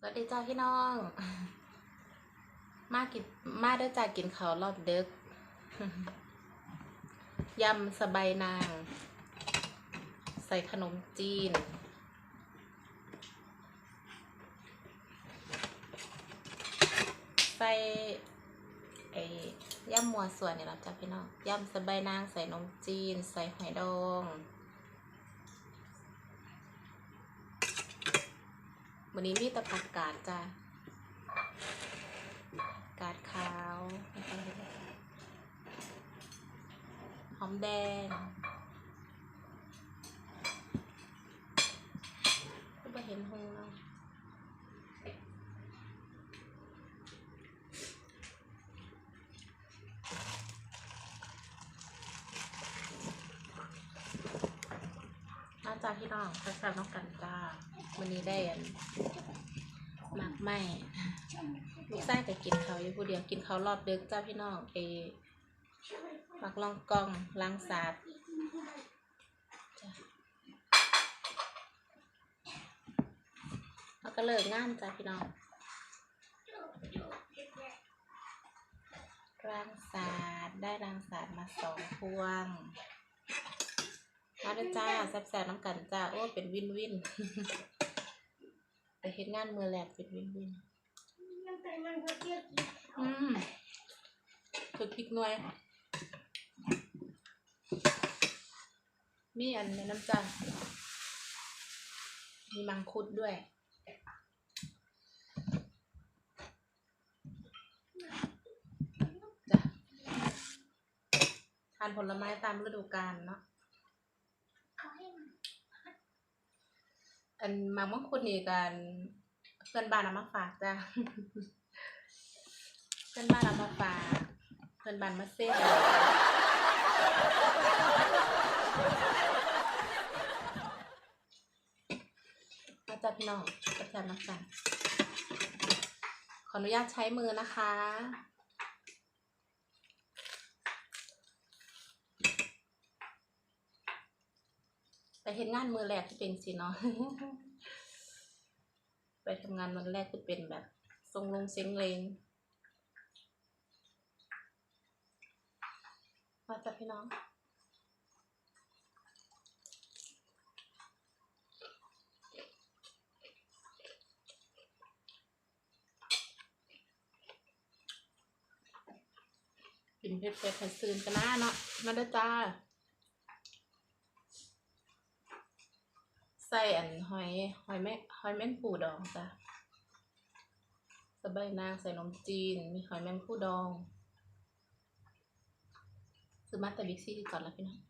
สวัสดีจ้าพี่น้อง มากินมาเด้อจ้ากินข้าวรอบเด็กยำสบายนาง ใส่ขนมจีน ใส่ไอ้ยำมัวส่วนนี่หละจ้าพี่น้องยำสบายนางใส่นมจีน ใส่หอยดอง วันนี้มีแต่ผักกาดจ้ากาดขาวหอมแดงก็ไม่เห็นหงเนาะน่าจะพี่น้องแซ่บๆน้องกันจ้า วันนี้ได้อันหมักไหมลูกไส้แต่กินเขาอยู่ผู้เดียวกินเขารอบดึกเจ้าพี่น้องเอหมักลองกองล้างสาดแล้วก็เลิกงานจ้าพี่น้องล้างสาดได้ล้างสาดมาสองพวงมาด้วยจ้าแซ่บๆน้ำกันจ้า โอ้ เป็นวินวิน เฮ็ดงานมือแรกเป็นวินวินอืมฝึกพริกหน่วย มีอันในน้ำจ้ามีมังคุดด้วยจ้ะทานผลไม้ตามฤดูกาลเนาะ อันมังมังคุดนี่กันเพื่อนบ้านเอามาฝากจ้ะเพื่อนบ้านเอามาฝากเพื่อนบ้านมาเซ่มาจับพี่องประจำนักกันขออนุญาตใช้มือนะคะ ไปเห็นงานมือแรกที่เป็นสิเนาะไปทำงานวันแรกที่เป็นแบบทรงลงเซ็งเลงมาจากพี่น้องกินเผ็ดเผ็ดเผ็ดซืนกันนะเนาะมาด้อจ้า ใส่อันหอยหอยแม่หอยแมงปูดองจ้ะสะใบายนางใส่นมจีน มีหอยแมงปูดองซื้อมาแต่บิ๊กซีก่อนแล้วพี่น้อง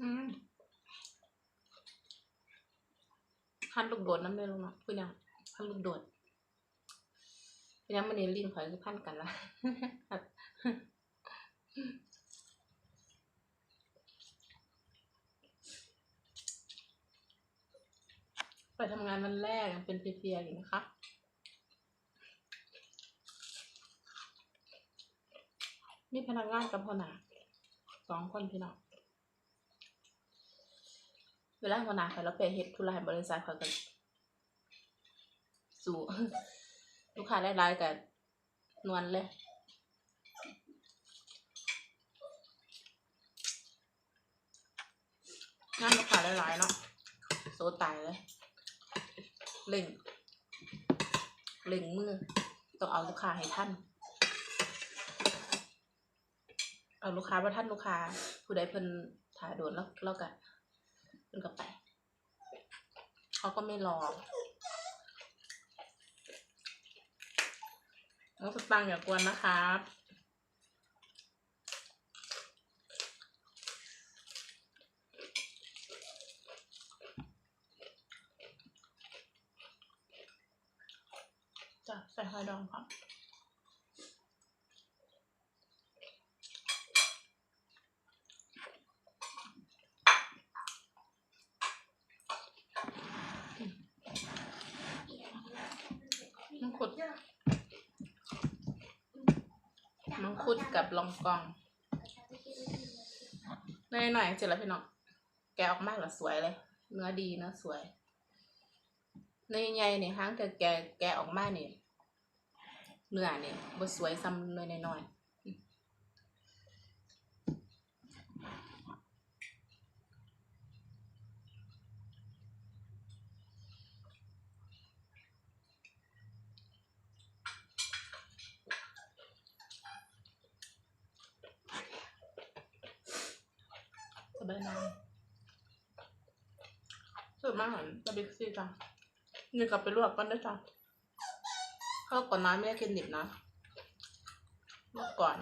อืมพันลูกโดดน้ำเลยลงเนาะพูดยังพันลูกโดดพี่น้ำมันเนลิ้นข่อยคือพันกันละไปทำงานวันแรกเป็นเพลียๆอยู่นะคะนี่พนักงานกับพอหนาสองคนพี่น้อง วลาหัวหน้าเขาเราไปเฮ็ดธุระให้บริษัทเขากันสู่ลูกค้าหลายๆกับนวลเลยงานลูกค้าหลายๆเนาะโซตายเลยเล่งเล่งมือต้องเอาลูกค้าให้ท่าน เอาลูกค้าว่าท่านลูกค้า ผู้ใดเพิ่นถ่ายโดนแล้วแล้วก็ เพิ่นก็ไป เขาก็ไม่รอน้องสตังอย่ากวนนะครับ อยดองครับมังคุดมัง คุดกับลองกองหน่อยหน่อยเสร็จแล้วพี่น้อง แกออกมาแล้วสวยเลย เนื้อดีเนื้อสวย ในใหญ่เนี่ยห้างแต่แกแกออกมาเนี่ยเนื้อเนี่ยบ่สวยซ้ำเนื้อน้อยๆ สบายนานสุดมากเหมือนตะบิ๊กซี่จ้ะนี่กลับไปลวกก่อนด้จ้ะข้าวก่อนน้ำไม่ได้กินดิบนะลวกก่อน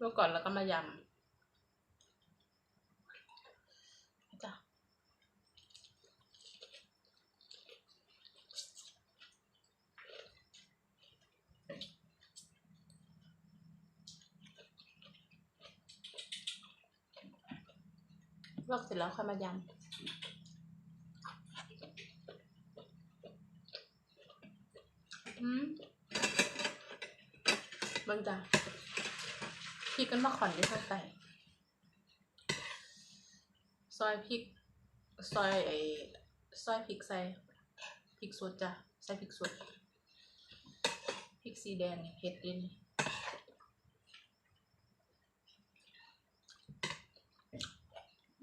ลวกก่อนแล้วก็มายำ วกเสร็จแล้วค่อยมายำอืมบิ่งจ้ะพริกกันมาขอนได้ทั้งไตซอยพริก ซอยไอ้ซอยพริกใส่พริกสดจ้ะใส่พริกสดพริกสีแดงเผ็ดดีนี่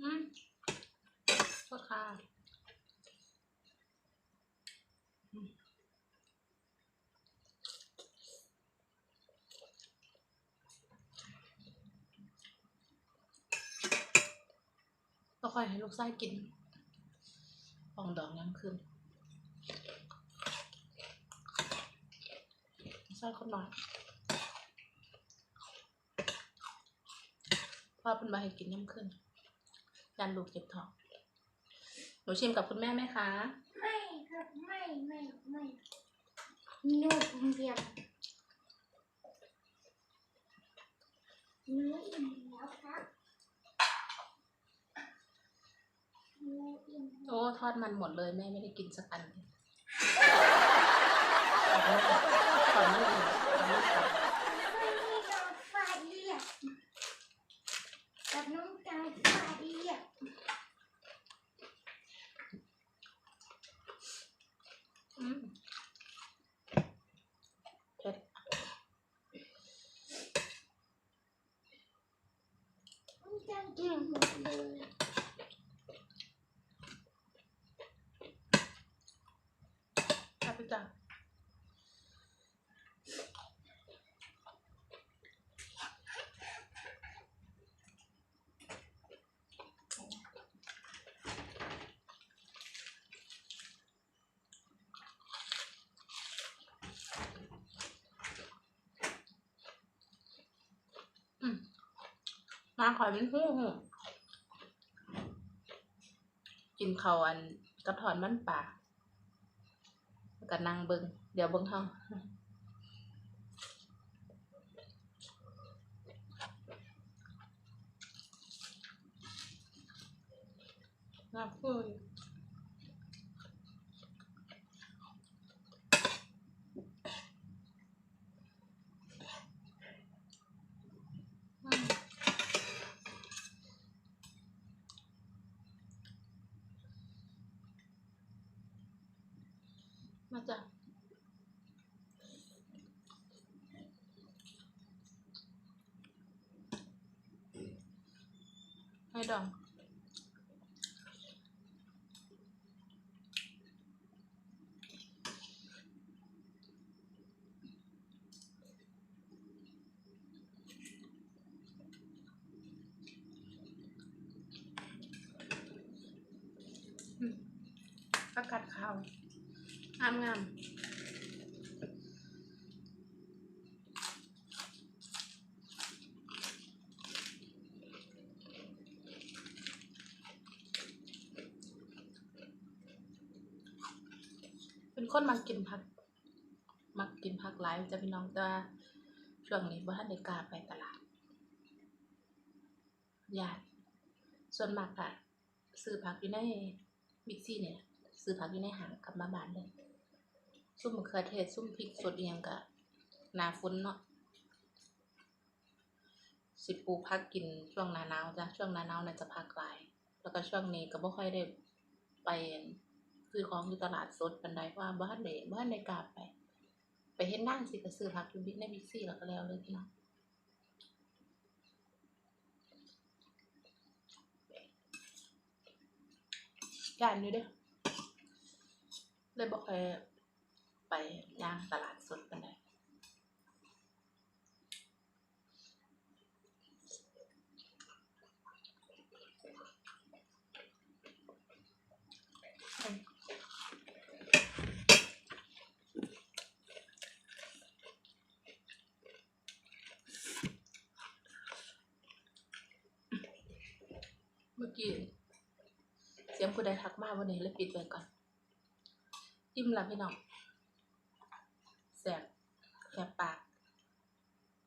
อืมโทษค่ะก็ค่อยให้ลูกไส้กินฟองดองยังคืนไส้คนน้อยพ่อเป็นมาให้กินย่ำขึ้น กันลูกเจ็บท้องหนูชิมกับคุณแม่ไหมคะ ไม่ครับไม่ไม่ไม่นูคนเดียวหนูอิ่มแล้วครับหนูอิ่มแล้ว โอ้ทอดมันหมดเลยแม่ไม่ได้กินสักอันเลยขอไม่อิ่มขอไม่ตัด ไม่มีกาแฟเรียกกับน้องกาแฟเรียก อืมเผ็ด น้องกากินหมดเลย ครับพี่จ๋าอืม มาขอยเป็นหู้หูกินเขาวอันกระถอนมันป่าแล้วก็นั่งเบิงเดี๋ยวเบิงเฮาน่าพูดอืม มาจ้ะให้ดองอืมประกาศข่าว งามงามเป็นคนมากินผัก มักกินผักหลายจะพี่น้องแต่ว่าช่วงนี้บ่ทันได้กล้าไปตลาดญาติส่วนมากอะซื้อผักอยู่ในบิ๊กซีเนี่ยซื้อผักอยู่ในห้างกลับมาบ้านเลย ซุ่มมะเขือเทศซุ่มพริกสดเอียงก็หน้าฝนเนาะสิปลูกผักกินช่วงหนาหนาวจ้ะช่วงหนาหนาวน่าจะผักหลาย แล้วก็ช่วงนี้ก็บ่ค่อยได้ไปซื้อของอยู่ตลาดสดปานใดเพราะว่าบ้านได้บ้านได้กล้าไป ไปเฮ็นดงานสิก็ซื้อผักอยู่บิ๊กในบิ๊กซี่แล้วก็แล้วเลยพี่น้องย่านอยู่เด้อเลยบ่ค่อย ไปย่างตลาดสดปานใดเมื่อกี้เสียงผู้ใดทักมาวันนี้เลยปิดไว้ก่อน อิ่มแล้วพี่น้อง แสบแสบปาก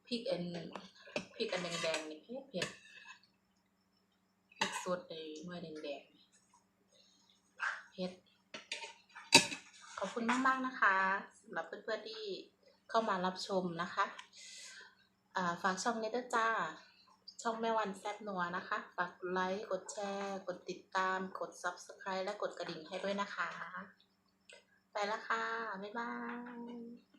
พริกอันพริกอันแดงๆนี่เผ็ดเผ็ดพริกสดไอ้หน่วยแดงๆเผ็ดขอบคุณมากๆนะคะสำหรับเพื่อนๆที่เข้ามารับชมนะคะฝากช่องเนี้ด้วยจ้า ช่องแม่วันแซบนัวนะคะ ฝากกดไลค์ กดแชร์ กดติดตาม กด subscribe และกดกระดิ่งให้ด้วยนะคะ ไปแล้วค่ะ บ๊ายบาย